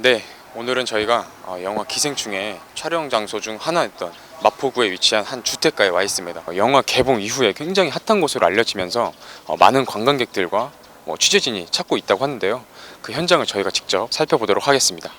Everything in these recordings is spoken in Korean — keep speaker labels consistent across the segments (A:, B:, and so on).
A: 네, 오늘은 저희가 어, 영화 기생충의 촬영 장소 중 하나였던 마포구에 위치한 한 주택가에 와 있습니다. 어, 영화 개봉 이후에 굉장히 핫한 곳으로 알려지면서 어, 많은 관광객들과 뭐 취재진이 찾고 있다고 하는데요. 그 현장을 저희가 직접 살펴보도록 하겠습니다.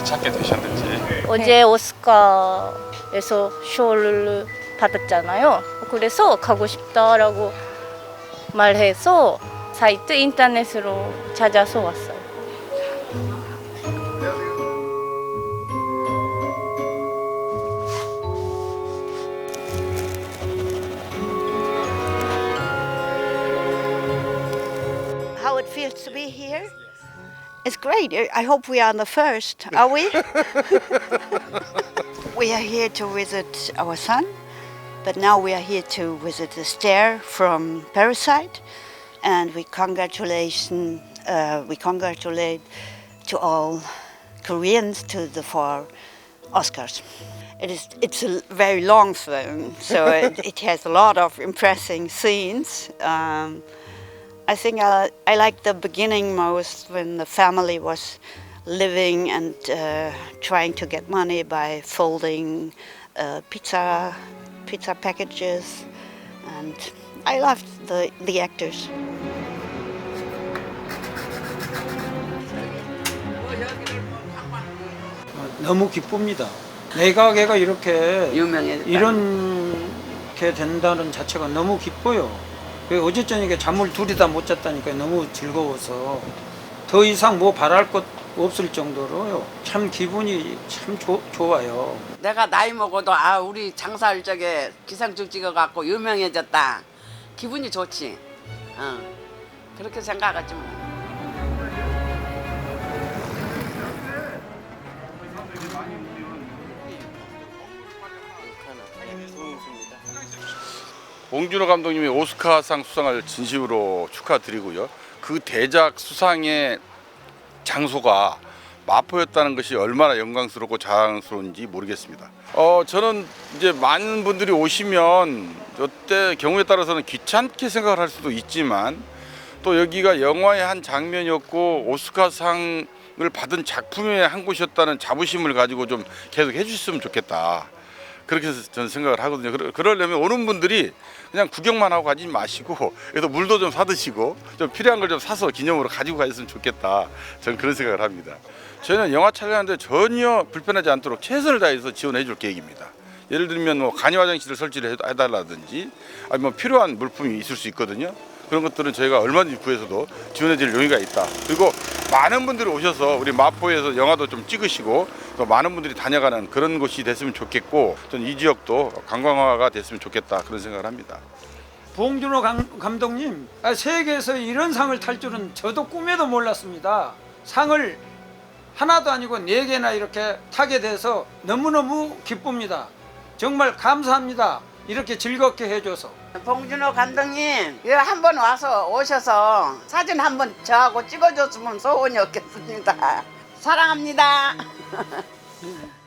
A: 여기를 찾게 되셨는지
B: 어제 오스카에서 쇼를 받았잖아요. 그래서 가고 싶다라고 말해서 사이트 인터넷으로 찾아서 왔어요.
C: how it feels to be here. It's great. I hope we are on the first. Are we? we are here to visit our son, but now we are here to visit the stair from Parasite, and we congratulation uh, we congratulate to all Koreans to the four Oscars. It is it's a very long film, so it, it has a lot of impressing scenes. Um, I think I, I like the beginning most when the family was living and uh, trying to get money by folding uh, pizza pizza packages, and I loved the the actors.
D: 너무 기쁩니다. 내 가게가 이렇게
E: 유명해졌다.
D: 이렇게 된다는 자체가 너무 기뻐요. 그 어제 저녁에 잠을 둘이 다 못 잤다니까 너무 즐거워서 더 이상 뭐 바랄 것 없을 정도로요. 참 기분이 참 조- 좋아요.
E: 내가 나이 먹어도 아 우리 장사할 적에 기상충 찍어갖고 유명해졌다. 기분이 좋지. 어. 그렇게 생각하지 뭐.
F: 봉준호 감독님이 오스카상 수상을 진심으로 축하드리고요. 그 대작 수상의 장소가 마포였다는 것이 얼마나 영광스럽고 자랑스러운지 모르겠습니다. 어, 저는 이제 많은 분들이 오시면 이때 경우에 따라서는 귀찮게 생각을 할 수도 있지만 또 여기가 영화의 한 장면이었고 오스카상을 받은 작품의 한 곳이었다는 자부심을 가지고 좀 계속 해주셨으면 좋겠다. 그렇게 저는 생각을 하거든요. 그러- 그러려면 오는 분들이 그냥 구경만 하고 가지 마시고 그래서 물도 좀 사드시고 좀 필요한 걸 좀 사서 기념으로 가지고 가셨으면 좋겠다. 저는 그런 생각을 합니다. 저희는 영화 촬영하는데 전혀 불편하지 않도록 최선을 다해서 지원해 줄 계획입니다. 예를 들면 뭐 간이 화장실을 설치를 해- 해달라든지 아니면 뭐 필요한 물품이 있을 수 있거든요. 그런 것들은 저희가 얼마든지 구해서도 지원해 드릴 용의가 있다. 그리고 많은 분들이 오셔서 우리 마포에서 영화도 좀 찍으시고 또 많은 분들이 다녀가는 그런 곳이 됐으면 좋겠고 저는 이 지역도 관광화가 됐으면 좋겠다 그런 생각을 합니다.
D: 봉준호 감, 감독님, 아, 세계에서 이런 상을 탈 줄은 저도 꿈에도 몰랐습니다. 상을 하나도 아니고 네 개나 이렇게 타게 돼서 너무너무 기쁩니다. 정말 감사합니다. 이렇게 즐겁게 해줘서.
E: 봉준호 감독님 여기 한번 와서 오셔서 사진 한번 저하고 찍어줬으면 소원이 없겠습니다. 사랑합니다.